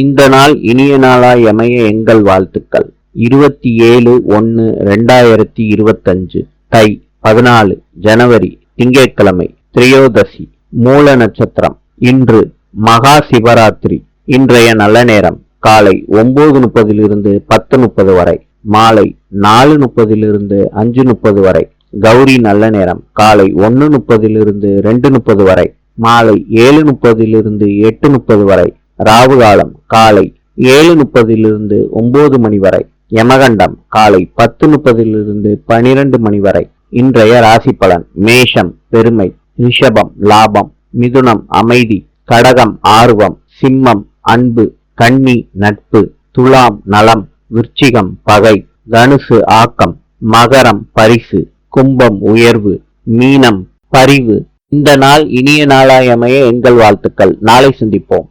இந்த நாள் இனிய நாளாய் அமைய எங்கள் வாழ்த்துக்கள். இருபத்தி ஏழு ஒன்று ரெண்டாயிரத்தி இருபத்தஞ்சு தை பதினாலு ஜனவரி திங்கட்கிழமை திரையோதசி மூல நட்சத்திரம். இன்று மகா சிவராத்திரி இன்றைய நல்ல நேரம். காலை ஒன்பது முப்பதிலிருந்து பத்து முப்பது வரை மாலை நாலு முப்பதிலிருந்து அஞ்சு முப்பது வரை கௌரி நல்ல நேரம். காலை ஒன்று முப்பதிலிருந்து ரெண்டு முப்பது வரை மாலை ஏழு முப்பதிலிருந்து எட்டு முப்பது வரை ராவு காலம் காலை ஏழு முப்பதிலிருந்து ஒன்பது மணி வரை. யமகண்டம் காலை பத்து முப்பதிலிருந்து பனிரெண்டு மணி வரை. இன்றைய ராசி பலன் மேஷம் பெருமை ரிஷபம் லாபம் மிதுனம் அமைதி கடகம் ஆர்வம் சிம்மம் அன்பு கன்னி நட்பு துலாம் நலம் விருச்சிகம் பகை தனுசு ஆக்கம் மகரம் பரிசு கும்பம் உயர்வு மீனம் பரிவு. இந்த நாள் இனிய நாளாயமைய எங்கள் வாழ்த்துக்கள். நாளை சந்திப்போம்.